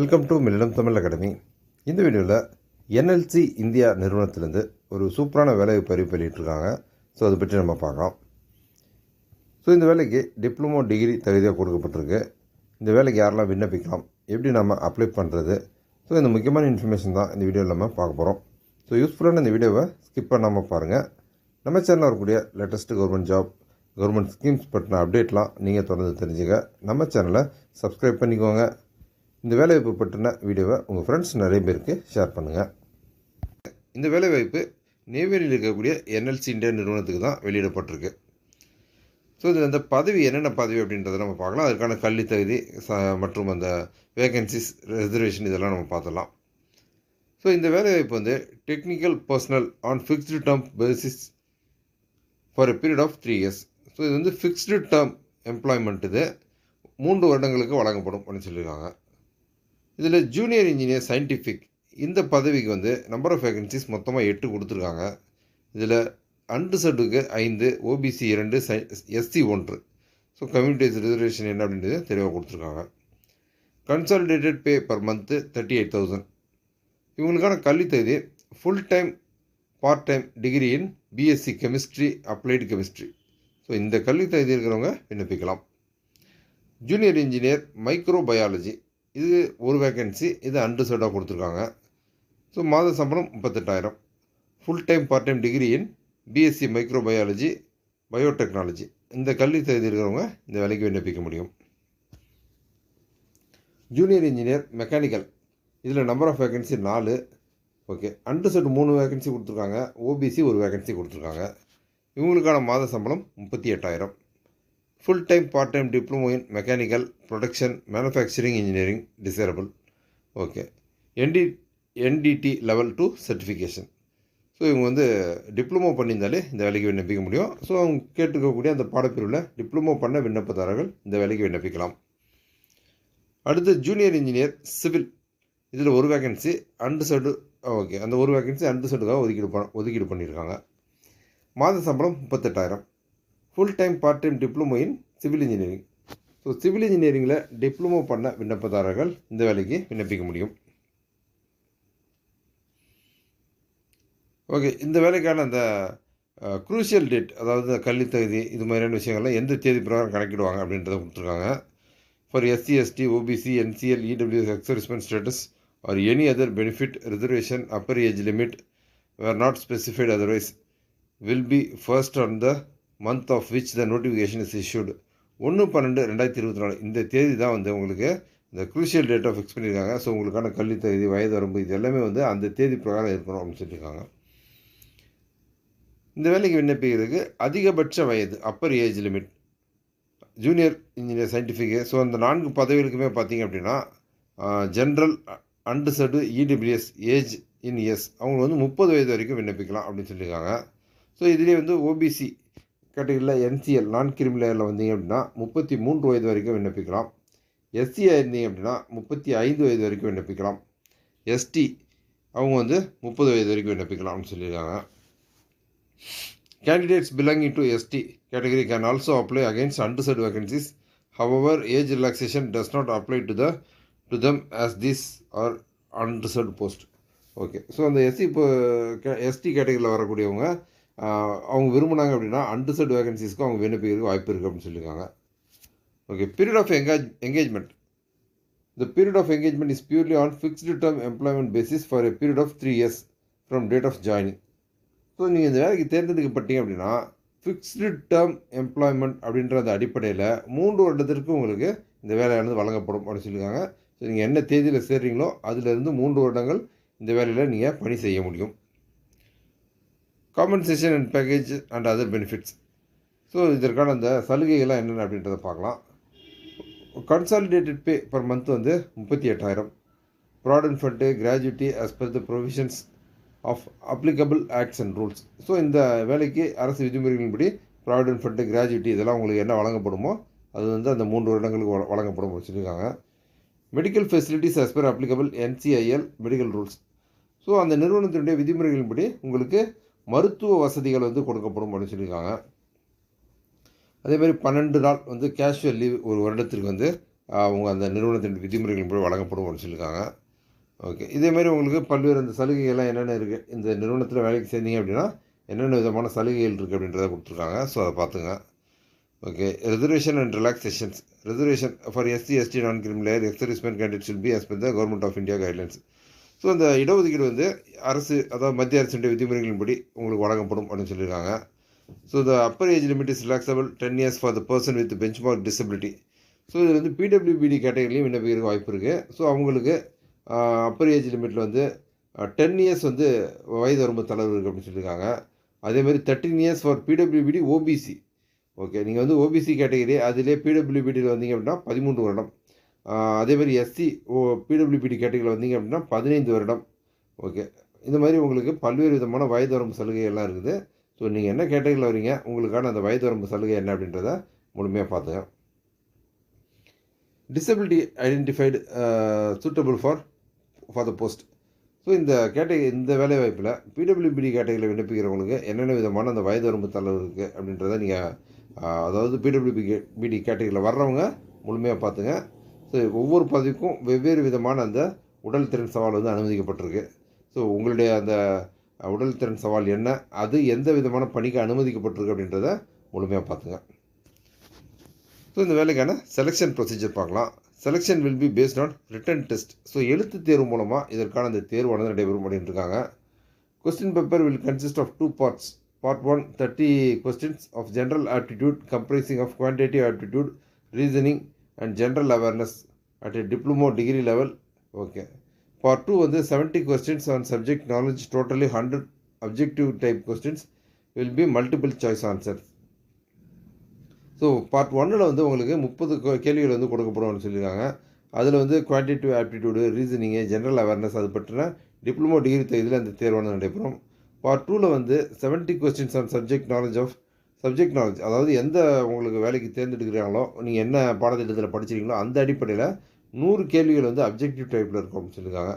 Welcome to Millam Tamil academy இந்த வீடியோவில் NLC India நிறுவனத்திலேருந்து ஒரு சூப்பரான வேலைவாய்ப்பு அறிவிப்பு வெளியிட்டிருக்காங்க. ஸோ அதை பற்றி நம்ம பார்க்கலாம். ஸோ இந்த வேலைக்கு டிப்ளமோ டிகிரி தகுதியாக கொடுக்கப்பட்டிருக்கு. இந்த வேலைக்கு யாரெல்லாம் விண்ணப்பிக்கலாம்? எப்படி நம்ம அப்ளை பண்ணுறது ஸோ இந்த முக்கியமான இன்ஃபர்மேஷன் தான் இந்த வீடியோவில் நம்ம பார்க்க போகிறோம் ஸோ யூஸ்ஃபுல்லான இந்த வீடியோவை ஸ்கிப் பண்ணாமல் பாருங்கள் நம்ம சேனலில் வரக்கூடிய latest government job government schemes பற்றின அப்டேட்லாம் நீங்கள் தொடர்ந்து தெரிஞ்சுக்க. நம்ம சேனலை சப்ஸ்கிரைப் பண்ணிக்கோங்க. இந்த வேலைவாய்ப்பு பற்றின வீடியோவை உங்கள் ஃப்ரெண்ட்ஸ் நிறைய பேருக்கு ஷேர் பண்ணுங்கள் இந்த வேலைவாய்ப்பு நெய்வேலியில் இருக்கக்கூடிய என்எல்சி இந்தியா நிறுவனத்துக்கு தான் வெளியிடப்பட்டிருக்கு. ஸோ இதில் இந்த பதவி என்னென்ன பதவி அப்படின்றத நம்ம பார்க்கலாம். அதுக்கான கல்வி தகுதி ச மற்றும் அந்த வேகன்சிஸ் ரிசர்வேஷன் இதெல்லாம் நம்ம பார்த்துடலாம். ஸோ இந்த வேலைவாய்ப்பு வந்து technical personnel on fixed term basis for a period of three years so இது வந்து ஃபிக்ஸ்டு டேர்ம் எம்ப்ளாய்மெண்ட் இது மூன்று வருடங்களுக்கு வழங்கப்படும் அப்படின்னு சொல்லியிருக்காங்க. இதில் ஜூனியர் இன்ஜினியர் சயின்டிஃபிக் இந்த பதவிக்கு வந்து நம்பர் ஆஃப் வேகன்சிஸ் மொத்தமாக எட்டு கொடுத்துருக்காங்க. இதில் அன்ரிசர்வ்டுக்கு ஐந்து ஓபிசி இரண்டு சை எஸ்சி ஒன்று. ஸோ கம்யூனிட்டிஸ் ரிசர்வேஷன் என்ன அப்படின்றது தெளிவாக கொடுத்துருக்காங்க. Consolidated pay per month thirty eight thousand இவங்களுக்கான கல்வி தகுதி full time part time degree in BSc chemistry applied chemistry so இந்த கல்வி தகுதி இருக்கிறவங்க விண்ணப்பிக்கலாம். ஜூனியர் இன்ஜினியர் மைக்ரோ பயாலஜி இது ஒரு வேக்கன்சி இது அன்ரிசர்வ்டாக கொடுத்துருக்காங்க. ஸோ மாத சம்பளம் முப்பத்தெட்டாயிரம். Full time part time degree in BSc microbiology biotechnology இந்த கல்வி தகுதி இருக்கிறவங்க இந்த வேலைக்கு விண்ணப்பிக்க முடியும். ஜூனியர் இன்ஜினியர் மெக்கானிக்கல் இதில் நம்பர் ஆஃப் வேகன்சி நாலு. ஓகே அன்ரிசர்வ்டு மூணு வேகன்சி கொடுத்துருக்காங்க. ஓபிசி ஒரு வேகன்சி கொடுத்துருக்காங்க. இவங்களுக்கான மாத சம்பளம் முப்பத்தி எட்டாயிரம். Full time part time diploma in mechanical production manufacturing engineering desirable okay NT NTT level two certification so இவங்க வந்து டிப்ளமோ பண்ணியிருந்தாலே இந்த வேலைக்கு விண்ணப்பிக்க முடியும். ஸோ அவங்க கேட்டுக்கக்கூடிய அந்த பாடப்பிரிவில் டிப்ளமோ பண்ண விண்ணப்பதாரர்கள் இந்த வேலைக்கு விண்ணப்பிக்கலாம். அடுத்து ஜூனியர் இன்ஜினியர் சிவில் இதில் ஒரு வேகன்சி அன்ரிசர்வ்டு ஓகே அந்த ஒரு வேகன்சி அன்ரிசர்வ்டுக்காக ஒதுக்கீடு பண்ண ஒதுக்கீடு பண்ணியிருக்காங்க. மாத சம்பளம் முப்பத்தெட்டாயிரம். Full time part time diploma in civil engineering so civil இன்ஜினியரிங்கில் diploma பண்ண விண்ணப்பதாரர்கள் இந்த வேலைக்கு விண்ணப்பிக்க முடியும். ஓகே இந்த வேலைக்கான அந்த குரூசியல் டேட் அதாவது கல்வி தகுதி இது மாதிரியான விஷயங்கள்லாம் எந்த தேதி பிரகாரம் கணக்கிடுவாங்க அப்படின்றத கொடுத்துருக்காங்க. For SC ST OBC NCL EWS ex-servicemen status or any other benefit reservation upper age limit where not specified otherwise will be first on the month of which the notification is issued ஒன்று பன்னெண்டு ரெண்டாயிரத்தி இருபத்தி நாலு. இந்த தேதி தான் வந்து உங்களுக்கு இந்த குரூஷியல் ஆஃப் ஃபிக்ஸ் பண்ணியிருக்காங்க ஸோ உங்களுக்கான கல்வி தகுதி வயது வரம்பு இது எல்லாமே வந்து அந்த தேதி பிரகாரம் இருக்கணும் அப்படின்னு சொல்லியிருக்காங்க. இந்த வேலைக்கு விண்ணப்பிக்கிறதுக்கு அதிகபட்ச வயது upper age limit junior engineer scientific so அந்த நான்கு பதவிகளுக்குமே பார்த்தீங்க அப்படின்னா general unreserved EWS age in S அவங்க வந்து முப்பது வயது வரைக்கும் விண்ணப்பிக்கலாம் அப்படின்னு சொல்லியிருக்காங்க. ஸோ இதுலேயே வந்து ஓபிசி கேட்டகரியில் என்சிஎல் நான் கிரிமினலில் வந்தீங்க அப்படின்னா முப்பத்தி மூன்று வயது வரைக்கும் விண்ணப்பிக்கலாம். எஸ்சியாக இருந்தீங்க அப்படின்னா முப்பத்தி ஐந்து வயது வரைக்கும் விண்ணப்பிக்கலாம். எஸ்டி அவங்க வந்து முப்பது வயது வரைக்கும் விண்ணப்பிக்கலாம்னு சொல்லியிருக்காங்க. Candidates belonging to ST category can also apply against unreserved vacancies however age relaxation does not apply to the to them as this are unreserved post okay so அந்த எஸ்சி இப்போ எஸ்டி கேட்டகரியில் வரக்கூடியவங்க அவங்க விரும்பினாங்க அப்படின்னா அன்ரிசர்வ் வேகன்சிஸ்க்கு அவங்க விண்ணப்பிக்கிறதுக்கு வாய்ப்பு இருக்குது அப்படின்னு சொல்லியிருக்காங்க. Okay period of engage engagement the period of engagement is purely on fixed term employment basis for a period of three years from date of joining so நீங்கள் இந்த வேலைக்கு தேர்ந்தெடுக்கப்பட்டீங்க அப்படின்னா ஃபிக்ஸ்டு டேர்ம் எம்ப்ளாய்மெண்ட் அப்படின்ற அந்த அடிப்படையில் மூன்று வருடத்திற்கு உங்களுக்கு இந்த வேலையானது வழங்கப்படும் அப்படின்னு சொல்லியிருக்காங்க. ஸோ நீங்கள் என்ன தேதியில் சேர்றீங்களோ அதிலிருந்து மூன்று வருடங்கள் இந்த வேலையில் நீங்கள் பணி செய்ய முடியும். Compensation and package and other benefits so இதற்கான அந்த சலுகைகள்லாம் என்னென்ன அப்படின்றத பார்க்கலாம். கன்சாலிடேட்டட் பே பர் மந்த் வந்து முப்பத்தி எட்டாயிரம். Provident fund gratuity as per the provisions of applicable acts and rules so இந்த வேலைக்கு அரசு விதிமுறைகளின்படி ப்ராவிடன்ட் ஃபண்டு கிராஜுவிட்டி இதெல்லாம் உங்களுக்கு என்ன வழங்கப்படுமோ அது வந்து அந்த மூன்று வருடங்களுக்கு வழங்கப்படும் வச்சுருக்காங்க medical facilities as per applicable NCIL medical rules so அந்த நிறுவனத்தினுடைய விதிமுறைகளின்படி உங்களுக்கு மருத்துவ வசதிகள் வந்து கொடுக்கப்படும் அப்படின்னு சொல்லியிருக்காங்க. அதே மாதிரி பன்னெண்டு நாள் வந்து கேஷுவல் லீவ் ஒரு வருடத்திற்கு வந்து அவங்க அந்த நிறுவனத்தின் விதிமுறைகளின் படி வழங்கப்படும் அப்படின்னு சொல்லியிருக்காங்க. ஓகே. இதே மாதிரி உங்களுக்கு பல்வேறு அந்த சலுகைகள்லாம் என்னென்ன இருக்குது இந்த நிறுவனத்தில் வேலைக்கு சேர்ந்தீங்க அப்படின்னா என்னென்ன விதமான சலுகைகள் இருக்குது அப்படின்றத கொடுத்துருக்காங்க. ஸோ அதை பார்த்துங்க. Okay. Reservation and relaxations reservation for SC ST non criminal ex candidate be as per the government of India guidelines so அந்த இடஒதுக்கீடு வந்து அரசு அதாவது மத்திய அரசுடைய விதிமுறைகளின்படி உங்களுக்கு வழங்கப்படும் அப்படின்னு சொல்லியிருக்காங்க. So the Appar age limit is relaxable ten years for the person with benchmark disability so இது வந்து பிடபிள்யூபிடி கேட்டகரிலையும் விண்ணப்பிக்கிறதுக்கு வாய்ப்பு இருக்குது ஸோ அவங்களுக்கு அப்பர் ஏஜ் லிமிட்டில் வந்து டென் இயர்ஸ் வந்து வயது வரம்பு தளர்வு இருக்குது அப்படின்னு சொல்லியிருக்காங்க. அதேமாதிரி thirteen years for PWBD OBC okay நீங்கள் வந்து ஓபிசி கேட்டகரி அதிலே பிடபிள்யூபிடியில் வந்தீங்க அப்படின்னா பதிமூன்று வருடம். அதேமாதிரி அதே மாதிரி எஸ்சி ஓ பிடபிள்யூபிடி கேட்டகரியில் வந்தீங்க அப்படின்னா பதினைந்து வருடம். ஓகே. இந்த மாதிரி உங்களுக்கு பல்வேறு விதமான வயது வரம்பு சலுகைகள்லாம் இருக்குது. ஸோ நீங்கள் என்ன கேட்டகரியில் வரீங்க உங்களுக்கான அந்த வயது வரம்பு சலுகை என்ன அப்படின்றத முழுமையாக பார்த்துங்க disability identified suitable for for the post so இந்த கேட்டகரி இந்த வேலை வாய்ப்பில் பிடபிள்யூபிடி கேட்டகரியில் விண்ணப்பிக்கிறவங்களுக்கு என்னென்ன விதமான அந்த வயது வரம்பு தலைவர் இருக்குது அப்படின்றத நீங்கள் அதாவது பிடபிள்யூபி பிடி கேட்டகரியில் வர்றவங்க முழுமையாக பார்த்துங்க ஸோ ஒவ்வொரு பதவிக்கும் வெவ்வேறு விதமான அந்த உடல் திறன் சவால் வந்து அனுமதிக்கப்பட்டிருக்கு. ஸோ உங்களுடைய அந்த உடல் திறன் சவால் என்ன? அது எந்த விதமான பணிக்கு அனுமதிக்கப்பட்டிருக்கு அப்படின்றத முழுமையாக பார்த்துங்க. ஸோ இந்த வேலைக்கான செலெக்ஷன் ப்ரொசீஜர் பார்க்கலாம். Selection will be based on written test so எழுத்து தேர்வு மூலமாக இதற்கான அந்த தேர்வானது நடைபெறும் அப்படின்னு இருக்காங்க. Question paper will consist of two parts part one thirty questions of general aptitude comprising of quantitative aptitude reasoning and general awareness at a diploma degree level okay part two வந்து seventy questions on subject knowledge totally hundred objective type questions will be multiple choice answer so part ஒன்னில் வந்து உங்களுக்கு முப்பது கேள்விகள் வந்து கொடுக்கப்படும்னு சொல்லியிருக்காங்க. அதில் வந்து quantitative aptitude reasoning general awareness அது பற்றின டிப்ளமோ டிகிரி தகுதியில் அந்த தேர்வானது நடைபெறும். பார்ட் டூவில் வந்து seventy questions on subject knowledge of subject knowledge அதாவது எந்த உங்களுக்கு வேலைக்கு தேர்ந்தெடுக்கிறாங்களோ நீங்கள் என்ன பாடத்திட்டத்தில் படிச்சிருக்கீங்களோ அந்த அடிப்படையில் நூறு கேள்விகள் வந்து அப்ஜெக்டிவ் டைப்பில் இருக்கும் அப்படின்னு சொல்லியிருக்காங்க.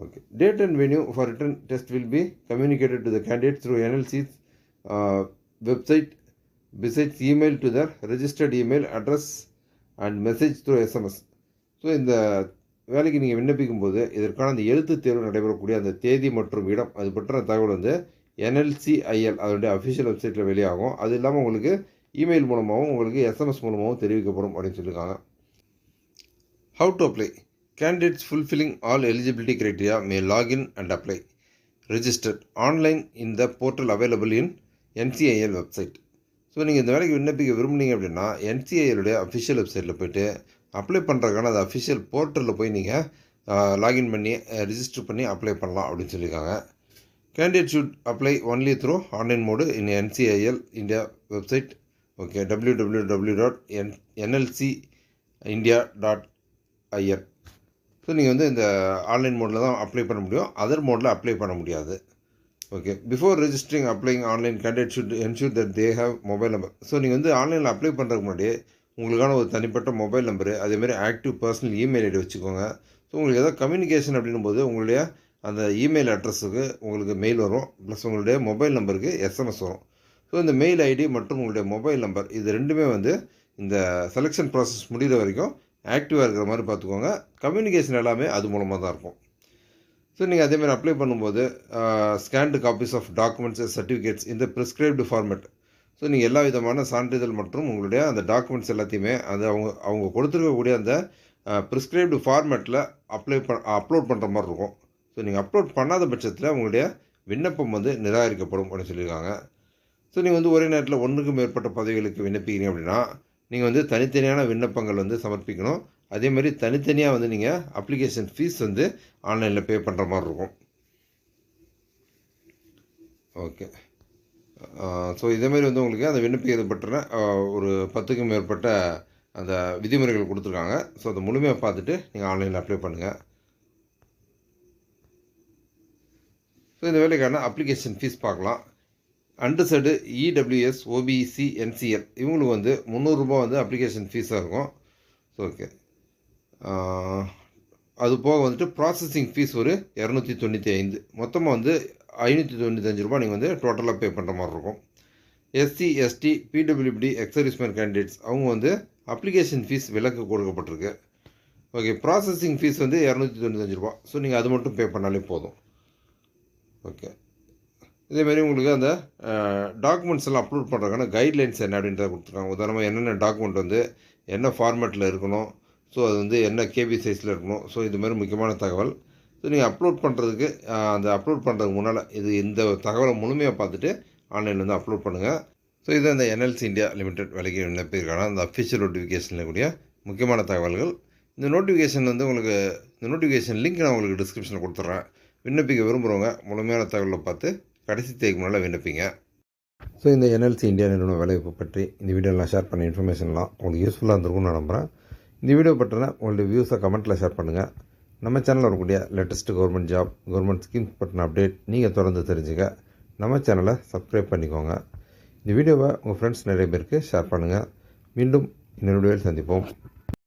Okay date and venue for written test will be communicated to the candidate through NLC's website beside email to their registered email address and message through SMS so இந்த வேலைக்கு நீங்கள் விண்ணப்பிக்கும் போது இதற்கான அந்த எழுத்து தேர்வு நடைபெறக்கூடிய அந்த தேதி மற்றும் இடம் அது பற்றின தகவல் வந்து என்எல்சிஐஎல் அதனுடைய அஃபிஷியல் வெப்சைட்டில் வெளியாகும். அது இல்லாமல் உங்களுக்கு இமெயில் மூலமாகவும் உங்களுக்கு எஸ்எம்எஸ் மூலமாகவும் தெரிவிக்கப்படும் அப்படின்னு சொல்லியிருக்காங்க how to apply candidates fulfilling all eligibility criteria may login and apply registered online in the portal available in NCIL website so நீங்கள் இந்த வேலைக்கு விண்ணப்பிக்க விரும்புனீங்க அப்படின்னா என்சிஐஎலுடைய அஃபிஷியல் வெப்சைட்டில் போய்ட்டு அப்ளை பண்ணுறதுக்கான அந்த அஃபிஷியல் போர்ட்டலில் போய் நீங்கள் லாகின் பண்ணி ரிஜிஸ்டர் பண்ணி அப்ளை பண்ணலாம் அப்படின்னு சொல்லியிருக்காங்க candidate should apply only through online mode in NCIL India website okay W W W dot N NLC India dot IN so நீங்கள் வந்து இந்த ஆன்லைன் மோடில் தான் அப்ளை பண்ண முடியும். அதர் மோடில் அப்ளை பண்ண முடியாது. Okay before registering applying online candidate should ensure that they have mobile number so நீங்கள் வந்து ஆன்லைனில் அப்ளை பண்ணுறதுக்கு முன்னாடி உங்களுக்கான ஒரு தனிப்பட்ட மொபைல் நம்பரு அதேமாதிரி ஆக்டிவ் பர்சனல் இமெயில் ஐடி வச்சுக்கோங்க. ஸோ உங்களுக்கு ஏதாவது கம்யூனிகேஷன் அப்படின்னும் போது உங்களுடைய அந்த இமெயில் அட்ரஸுக்கு உங்களுக்கு மெயில் வரும். ப்ளஸ் உங்களுடைய மொபைல் நம்பருக்கு எஸ்எம்எஸ் வரும். ஸோ இந்த மெயில் ஐடி மற்றும் உங்களுடைய மொபைல் நம்பர் இது ரெண்டுமே வந்து இந்த செலெக்ஷன் ப்ராசஸ் முடிகிற வரைக்கும் ஆக்டிவாக இருக்கிற மாதிரி பார்த்துக்கோங்க. கம்யூனிகேஷன் எல்லாமே அது மூலமாக தான் இருக்கும். ஸோ நீங்கள் அதேமாதிரி அப்ளை பண்ணும்போது scanned copies of documents certificates இந்த ப்ரிஸ்கிரைப்டு ஃபார்மேட் ஸோ நீங்கள் எல்லா விதமான சான்றிதழ் மற்றும் உங்களுடைய அந்த டாக்குமெண்ட்ஸ் எல்லாத்தையுமே அது அவங்க அவங்க கொடுத்துருக்கக்கூடிய அந்த ப்ரிஸ்கிரைப்டு ஃபார்மேட்டில் அப்ளை ப அப்லோட் பண்ணுற மாதிரி இருக்கும். ஸோ நீங்கள் அப்லோட் பண்ணாத பட்சத்தில் உங்களுடைய விண்ணப்பம் வந்து நிராகரிக்கப்படும் அப்படின்னு சொல்லியிருக்காங்க. ஸோ நீங்கள் வந்து ஒரே நேரத்தில் ஒன்றுக்கு மேற்பட்ட பதவிகளுக்கு விண்ணப்பிக்கிறீங்க அப்படின்னா நீங்கள் வந்து தனித்தனியான விண்ணப்பங்கள் வந்து சமர்ப்பிக்கணும். அதே மாதிரி தனித்தனியாக வந்து நீங்கள் அப்ளிகேஷன் ஃபீஸ் வந்து ஆன்லைனில் பே பண்ணுற மாதிரி இருக்கும். ஓகே ஸோ இதேமாரி வந்து உங்களுக்கு அந்த விண்ணப்பிக்கிறது பற்றின ஒரு பத்துக்கும் மேற்பட்ட அந்த விதிமுறைகள் கொடுத்துருக்காங்க. ஸோ அதை முழுமையாக பார்த்துட்டு நீங்கள் ஆன்லைனில் அப்ளை பண்ணுங்கள் ஸோ இந்த வேலைக்கான அப்ளிகேஷன் ஃபீஸ் பார்க்கலாம். அண்டர்சைடு இடபிள்யூஎஸ் ஓபிசி என்சிஎல் இவங்களுக்கு வந்து முந்நூறுரூபா வந்து அப்ளிகேஷன் ஃபீஸாக இருக்கும். ஸோ ஓகே அது போக வந்துட்டு ப்ராசஸிங் ஃபீஸ் ஒரு இரநூத்தி தொண்ணூற்றி ஐந்து. மொத்தமாக வந்து ஐநூற்றி தொண்ணூத்தஞ்சு ரூபா நீங்கள் வந்து டோட்டலாக பே பண்ணுற மாதிரி இருக்கும். SC ST PWBD ex-servicemen candidates அவங்க வந்து அப்ளிகேஷன் ஃபீஸ் விலக்கு கொடுக்கப்பட்டிருக்கு. ஓகே ப்ராசஸிங் ஃபீஸ் வந்து இரநூத்தி தொண்ணூத்தஞ்சு ரூபா ஸோ நீங்கள் அது மட்டும் பே பண்ணாலே போதும். ஓகே இதேமாரி உங்களுக்கு அந்த டாக்குமெண்ட்ஸ் எல்லாம் அப்லோட் பண்ணுறாங்கன்னா கைட்லைன்ஸ் என்ன அப்படின்றத கொடுத்துருக்காங்க. உதாரணமாக என்னென்ன டாக்குமெண்ட் வந்து என்ன ஃபார்மேட்டில் இருக்கணும். ஸோ அது வந்து என்ன கேபி சைஸில் இருக்கணும். ஸோ இது மாதிரி முக்கியமான தகவல். ஸோ நீங்கள் அப்லோட் பண்ணுறதுக்கு அந்த அப்லோட் பண்ணுறதுக்கு முன்னால் இது இந்த தகவலை முழுமையாக பார்த்துட்டு ஆன்லைனில் வந்து அப்லோட் பண்ணுங்கள் ஸோ இது அந்த என்எல்சி இந்தியா லிமிடெட் விலைக்கு விண்ணப்பிருக்கான அந்த அஃபிஷியல் நோட்டிஃபிகேஷனில் கூடிய முக்கியமான தகவல்கள். இந்த நோட்டிஃபிகேஷன் வந்து உங்களுக்கு இந்த நோட்டிஃபிகேஷன் லிங்க் நான் உங்களுக்கு டிஸ்கிரிப்ஷனில் கொடுத்துட்றேன் விண்ணப்பிக்க விரும்புகிறவங்க முழுமையான தகவலை பார்த்து கடைசி தேக்கு முன்னால் விண்ணப்பிங்க. ஸோ இந்த என்எல்சி இந்தியா நிறுவன வேலைவாய்ப்பு பற்றி இந்த வீடியோவில் நான் ஷேர் பண்ண இன்ஃபர்மேஷன்லாம் உங்களுக்கு யூஸ்ஃபுல்லாக இருந்திருக்கும்னு நான் நம்புகிறேன் இந்த வீடியோ பற்றினா உங்களுடைய வியூஸை கமெண்ட்டில் ஷேர் பண்ணுங்கள் நம்ம சேனலில் வரக்கூடிய latest government job government schemes பற்றின அப்டேட் நீங்கள் தொடர்ந்து தெரிஞ்சுக்க. நம்ம சேனலை சப்ஸ்கிரைப் பண்ணிக்கோங்க. இந்த வீடியோவை உங்கள் ஃப்ரெண்ட்ஸ் நிறைய பேருக்கு ஷேர் பண்ணுங்கள் மீண்டும் இன்னொரு வீடியோவில் சந்திப்போம்.